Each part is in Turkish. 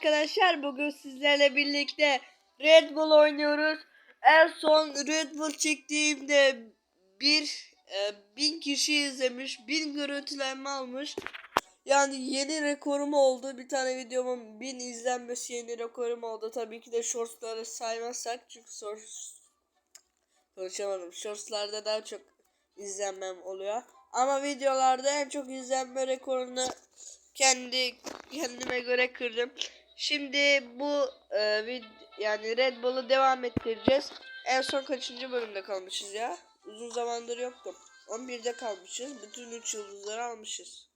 arkadaşlar bugün sizlerle birlikte Red Bull oynuyoruz. En son Red Bull çektiğimde bir e, bin kişi izlemiş, bin görüntülenme almış. Yani yeni rekorum oldu. Bir tane videomun bin izlenmesi yeni rekorum oldu. Tabii ki de shortsları saymazsak çünkü shorts konuşamadım. Shortslarda daha çok izlenmem oluyor. Ama videolarda en çok izlenme rekorunu kendi kendime göre kırdım. Şimdi bu e, yani Red Bull'u devam ettireceğiz. En son kaçıncı bölümde kalmışız ya? Uzun zamandır yoktum. 11'de kalmışız. Bütün 3 yıldızları almışız.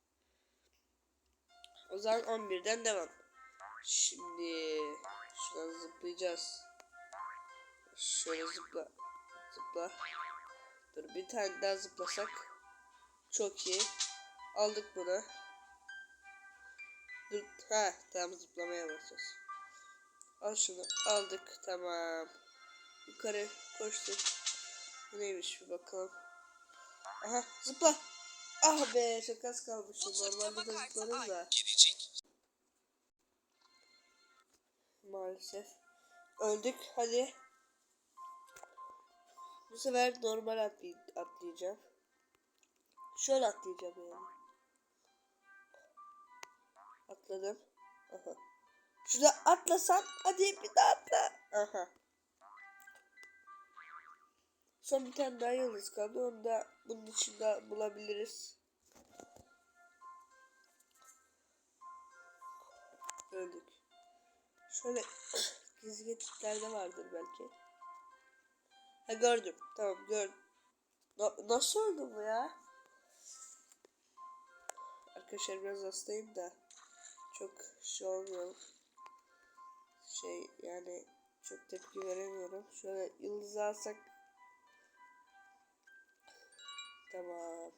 O zaman 11'den devam. Şimdi şuradan zıplayacağız. Şöyle zıpla. Zıpla. Dur bir tane daha zıplasak. Çok iyi. Aldık bunu. Dur. Ha tamam zıplamaya basacağız. Al şunu. Aldık. Tamam. Yukarı koştuk. Bu neymiş bir bakalım. Aha zıpla. Ah be çok az kalmışım. Normalde de zıplarız da. Maalesef. Öldük. Hadi. Bu sefer normal atlay atlayacağım. Şöyle atlayacağım yani. Atladım. Aha. Şurada atlasan hadi bir daha atla. Aha. Son bir tane daha yıldız kaldı. Onu da bunun içinde bulabiliriz. Öldük. Şöyle gizli vardır belki. Ha gördüm. Tamam gördüm. Na- nasıl bu ya? Arkadaşlar biraz hastayım da çok şey olmuyor. Şey yani çok tepki veremiyorum. Şöyle yıldız alsak Tamam.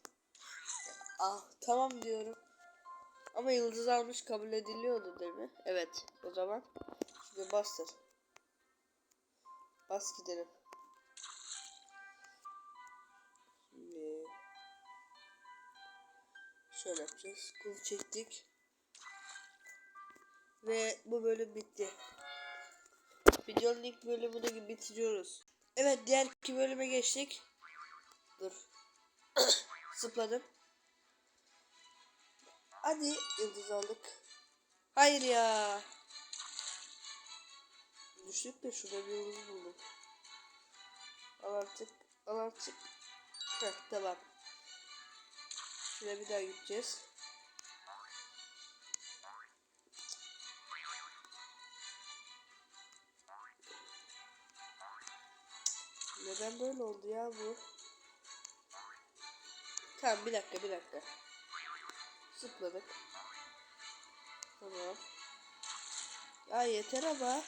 Ah tamam diyorum. Ama yıldız almış kabul ediliyordu değil mi? Evet. O zaman şimdi bastır. Bas gidelim. Şimdi şöyle yapacağız. Kul çektik. Ve bu bölüm bitti. Videonun ilk bölümünü bitiriyoruz. Evet diğer iki bölüme geçtik. Dur. Zıpladım. Hadi yıldız aldık. Hayır ya. Düştük de şurada bir yıldız buldum. Al artık. Al artık. Heh, tamam. Şuraya bir daha gideceğiz. Neden böyle oldu ya bu? Tamam bir dakika bir dakika. Zıpladık. Tamam. Ya yeter ama.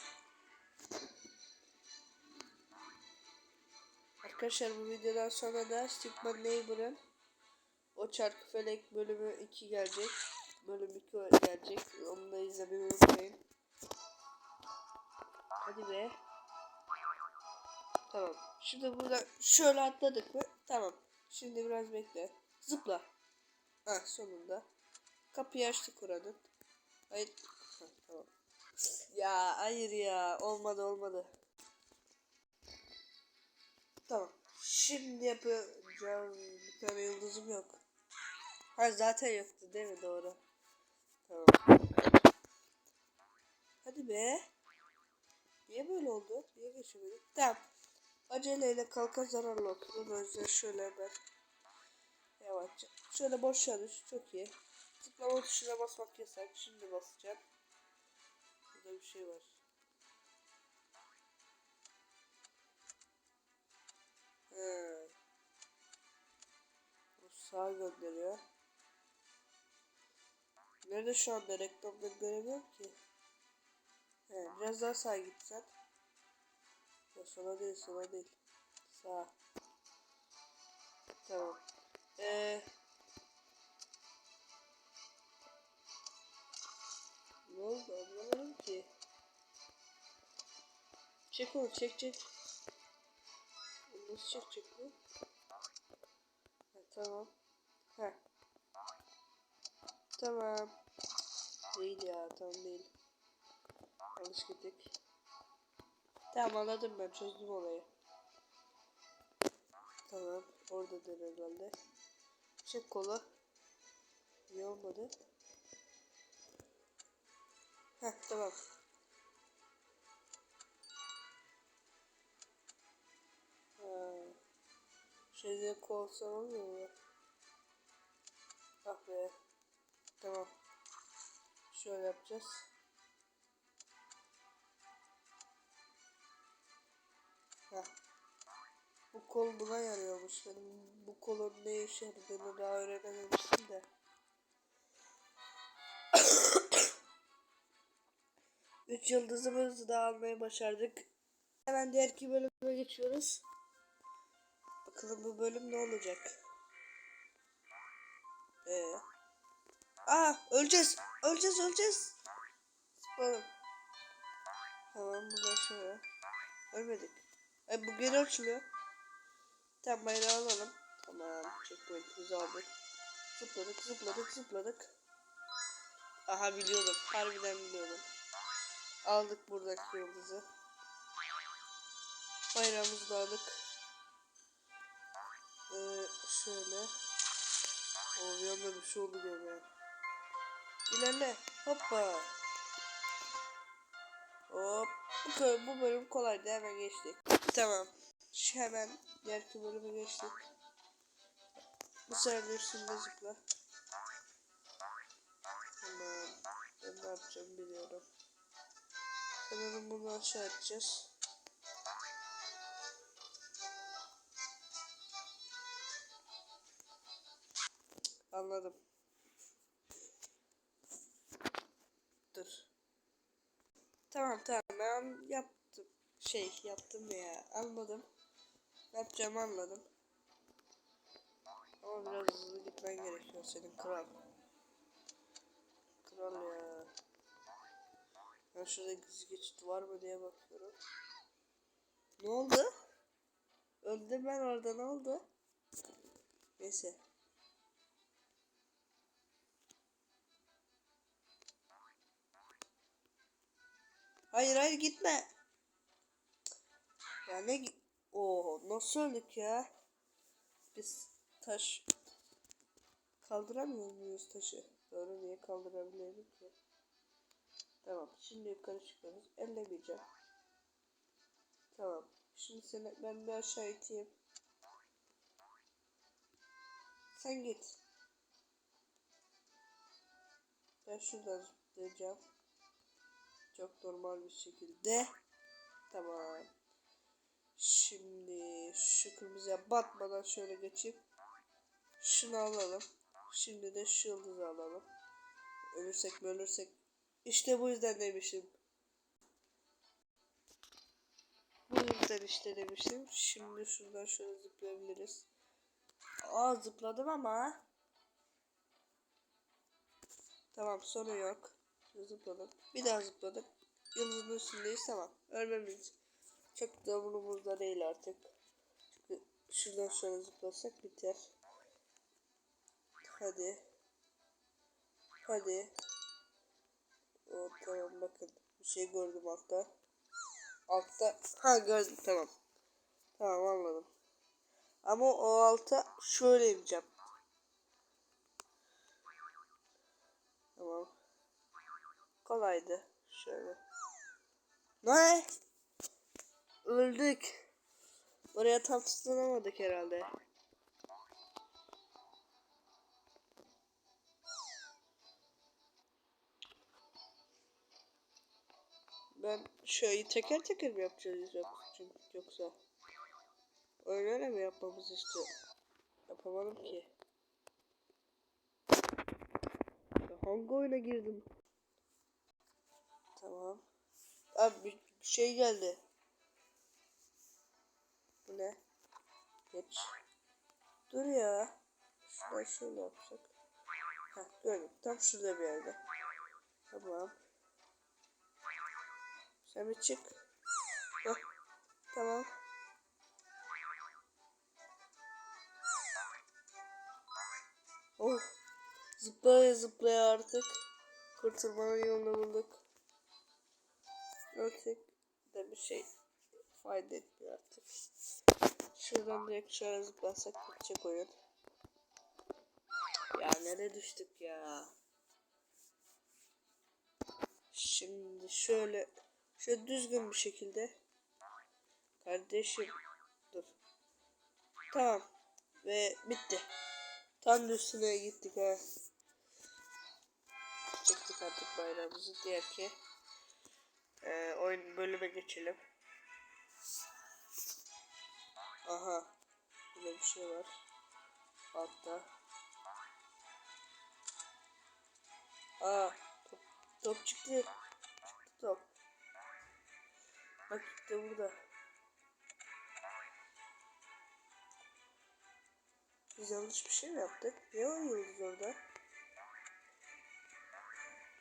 Arkadaşlar bu videodan sonra da Stigma Neighbor'ın o çarkı felek bölümü 2 gelecek. Bölüm 2 gelecek. Onu da izlemeyi unutmayın. Hadi be. Tamam. Şimdi burada şöyle atladık mı? Tamam. Şimdi biraz bekle. Zıpla. Ha sonunda. Kapıyı açtık oranın. Hayır. Ha, tamam. Ya hayır ya. Olmadı olmadı. Tamam. Şimdi yapacağım. Bir tane yıldızım yok. Ha zaten yoktu değil mi? Doğru. Tamam. Hadi be. Niye böyle oldu? Niye geçemedik? Tamam. Aceleyle kalka zararlı oturur. O şöyle hemen yavaşça. Şöyle boş düş. Çok iyi. Tıklama tuşuna basmak yasak. Şimdi basacağım. Burada bir şey var. He. Bu sağa gönderiyor. Nerede şu anda reklamda göremiyorum ki. He, biraz daha sağa gitsen. Ya sola değil sola değil. Sağ. Tamam. Ee, ne oldu anlamadım ki. Çek onu çek çek. Nasıl tamam. Ha. Tamam. Değil ya tamam değil. Yanlış gittik. Tamam anladım ben çözdüm olayı. Tamam oradadır herhalde. Çek kolu. İyi olmadı. Heh tamam. Şeyde kolsan olmuyor mu? Ah be. Tamam. Şöyle yapacağız. Bu kol buna yarıyormuş. Benim bu kolun ne işe yaradığını daha öğrenememiştim de. Üç yıldızımızı da almayı başardık. Hemen diğer iki bölüme geçiyoruz. Bakalım bu bölüm ne olacak? Ee. Aa öleceğiz. Öleceğiz öleceğiz. Zıplayalım. Tamam buradan şöyle. Ölmedik. E bu geri açılıyor. Tamam bayrağı alalım. Tamam. Checkpoint'imizi aldık. Zıpladık zıpladık zıpladık. Aha biliyordum. Harbiden biliyordum. Aldık buradaki yıldızı. Bayrağımızı da aldık. Ee, şöyle. O bir anda bir şey oldu gene. İlerle. Hoppa. Hop. Bu bölüm kolaydı hemen geçtik. Tamam. Şu hemen diğerki bölüme geçtik. Bu sefer de zıpla. Tamam. Ben ne yapacağım biliyorum. Sanırım bunu aşağı atacağız. Anladım. Dur. Tamam tamam ben yaptım. Şey yaptım ya anladım. Ne yapacağımı anladım. Ama biraz hızlı gitmen gerekiyor senin kral. Kral ya. Ben şurada gizli geçit var mı diye bakıyorum. Ne oldu? Öldüm ben orada ne oldu? Neyse. Hayır hayır gitme. Ya ne gi- Oo nasıl öldük ya? Biz taş kaldıramıyor muyuz taşı? Doğru niye kaldırabilirim ki? Tamam şimdi yukarı çıkıyoruz. Ellemeyeceğim. Tamam. Şimdi seni ben bir aşağı iteyim. Sen git. Ben şuradan zıplayacağım. Çok normal bir şekilde. Tamam. Şimdi şu kırmızıya batmadan şöyle geçip şunu alalım. Şimdi de şu yıldızı alalım. Ölürsek mi ölürsek. İşte bu yüzden demiştim. Bu yüzden işte demiştim. Şimdi şuradan şöyle zıplayabiliriz. Aa zıpladım ama. Tamam sorun yok. Zıpladım. Bir daha zıpladım. Yıldızın üstündeyiz tamam. Ölmemiz çok da umurumuzda değil artık. Çünkü şuradan şöyle zıplasak biter. Hadi. Hadi. O tamam bakın. Bir şey gördüm altta. Altta. Ha gördüm tamam. Tamam anladım. Ama o alta şöyle ineceğim. Tamam. Kolaydı. Şöyle. Ne? Öldük. Oraya tam tutunamadık herhalde. Ben şöyle teker teker mi yapacağız yoksa öyle öyle mi yapmamız istiyor? Yapamadım ki. Ya hangi oyuna girdim? Tamam. Abi bir şey geldi. Bu ne? Geç. Dur ya. Şuradan şöyle yapsak. Heh gördüm. Tam şurada bir yerde. Tamam. Sen bir çık. Heh. Tamam. Oh. Zıplaya zıplaya artık kurtulmanın yolunu bulduk. şey fayda etmiyor artık. Şuradan direkt şöyle zıplasak bitecek oyun. Ya nereye düştük ya? Şimdi şöyle şöyle düzgün bir şekilde kardeşim dur. Tamam ve bitti. Tam üstüne gittik ha. Çektik artık bayrağımızı diğer ki e, oyun bölüme geçelim. Aha. Burada bir şey var. Altta. Aa. Top, top çıktı. Çıktı top. Bak işte burada. Biz yanlış bir şey mi yaptık? Ne o yıldız orada?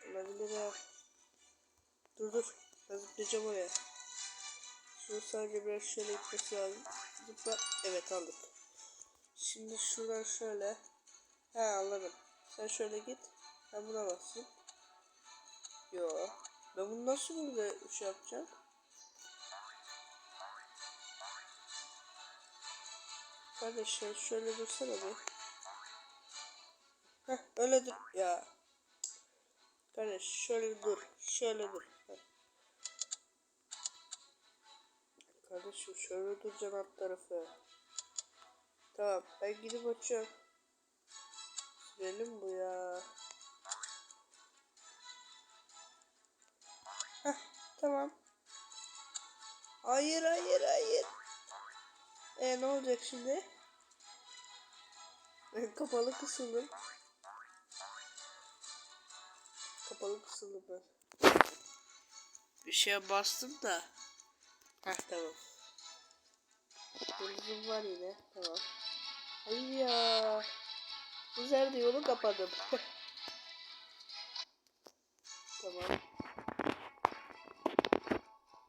Olabilir ha. Dur dur. Ben oraya. Şunu sadece biraz şöyle gitmesi lazım. Zıpla. Evet aldık. Şimdi şuradan şöyle. He anladım. Sen şöyle git. Ben buna basayım. Yo. Ben bunu nasıl burada şey yapacağım? Kardeşler şöyle dursana bir. Heh öyle dur. Ya. Kardeş şöyle dur. Şöyle dur. Kardeşim şöyle duracaksın alt tarafı. Tamam ben gidip açıyorum. Sürelim bu ya. Heh tamam. Hayır hayır hayır. E ne olacak şimdi? Kapalı kısıldım. Kapalı kısıldım ben. Bir şeye bastım da. Heh tamam. Yıldızım var yine. Tamam. Hayır ya. Bu sefer de yolu kapadım. tamam.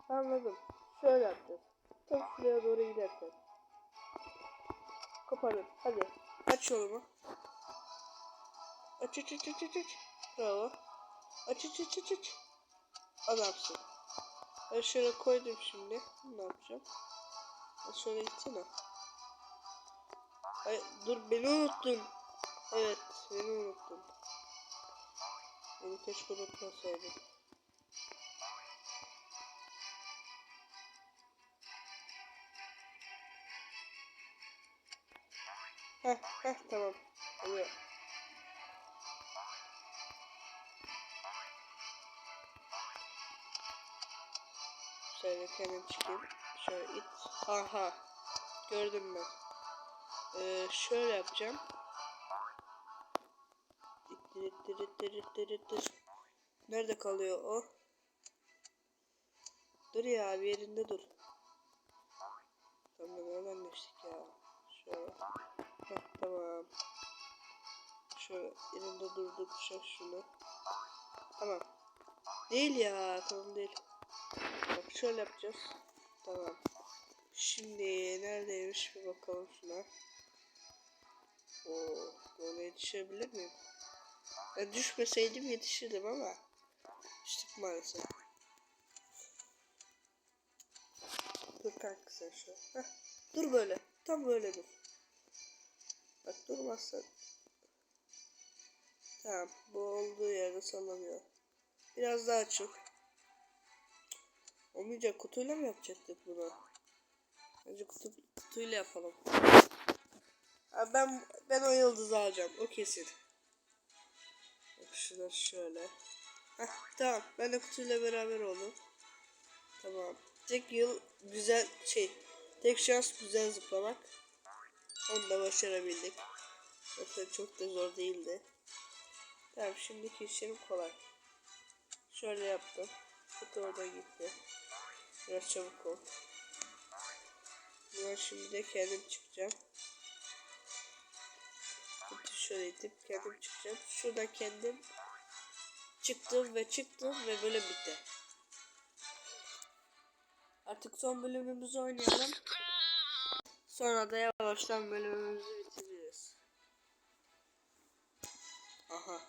Anladım. Şöyle yapacağız. Tam şuraya doğru giderken. Koparın. Hadi. Aç yolumu. Aç aç aç aç. aç. Bravo. Aç aç aç aç aç. Adamsın. Ben şöyle koydum şimdi. Ne yapacağım? Şöyle gitsene. Ay, dur beni unuttun. Evet beni unuttun. Beni keşke unutmasaydın. Heh heh tamam. Oluyor. Şöyle kendim çıkayım. Şöyle it. Aha. Gördüm ben. Ee, şöyle yapacağım. Nerede kalıyor o? Dur ya bir yerinde dur. Tamam geçtik ya? Şöyle. Heh, tamam. Şöyle yerinde durduracağım şunu. Tamam. Değil ya tamam değil. Bak şöyle yapacağız. Tamam. Şimdi neredeymiş bir bakalım şuna. Oo, ona yetişebilir miyim? Ben düşmeseydim yetişirdim ama düştük maalesef. Dur kanka sen şu. Heh, dur böyle. Tam böyle dur. Bak durmazsan. Tamam. Bu olduğu yerde sallanıyor. Biraz daha açık. Olmayacak. Kutuyla mı yapacaktık bunu? Bence kutu, kutuyla yapalım. Ha, ben ben o yıldızı alacağım. O kesin. Bak şurada şöyle. Heh, tamam. Ben de kutuyla beraber oldum. Tamam. Tek yıl güzel şey. Tek şans güzel zıplamak. Onu da başarabildik. Yoksa çok da zor değildi. Tamam şimdiki işlerim kolay. Şöyle yaptım. Kutu orada gitti. Biraz çabuk ol. Ben şimdi de kendim çıkacağım. Şöyle itip kendim çıkacağım. Şurada kendim çıktım ve çıktım ve bölüm bitti. Artık son bölümümüzü oynayalım. Sonra da yavaştan bölümümüzü bitiririz. Aha.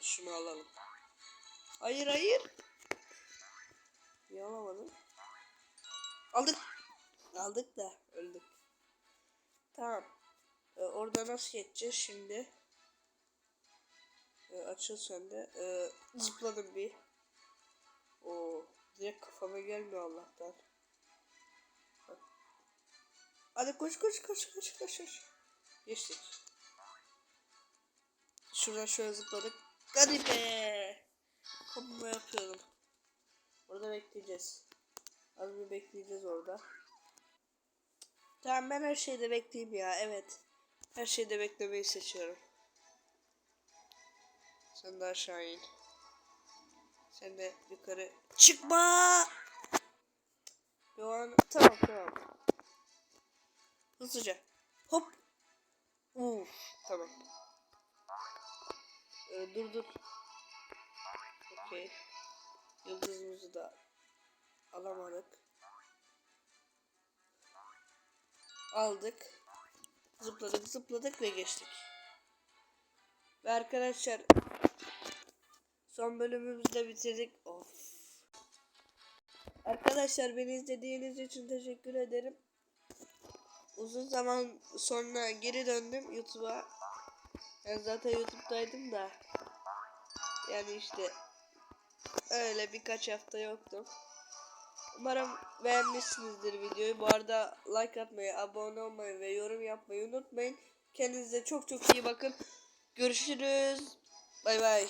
Şunu alalım. Hayır hayır. Niye alamadım? Aldık. Aldık da öldük. Tamam. Ee, orada nasıl geçeceğiz şimdi? Ee, açıl sen de. Ee, zıpladım bir. Oo, direkt kafama gelmiyor Allah'tan. Hadi koş koş koş koş koş koş. Geçtik. Şuradan şöyle zıpladık. Hadi be. Combo yapıyorum. Orada bekleyeceğiz. Az bir bekleyeceğiz orada. Tamam ben her şeyde bekleyeyim ya. Evet. Her şeyde beklemeyi seçiyorum. Sen de aşağı in. Sen de yukarı çıkma. An tamam tamam. Hızlıca. Hop. Uf tamam. Ee, dur dur. Okey. Yıldızımızı da alamadık. Aldık. Zıpladık zıpladık ve geçtik. Ve arkadaşlar son bölümümüzü de bitirdik. Of. Arkadaşlar beni izlediğiniz için teşekkür ederim. Uzun zaman sonra geri döndüm YouTube'a. Ben zaten YouTube'daydım da. Yani işte öyle birkaç hafta yoktum. Umarım beğenmişsinizdir videoyu. Bu arada like atmayı, abone olmayı ve yorum yapmayı unutmayın. Kendinize çok çok iyi bakın. Görüşürüz. Bay bay.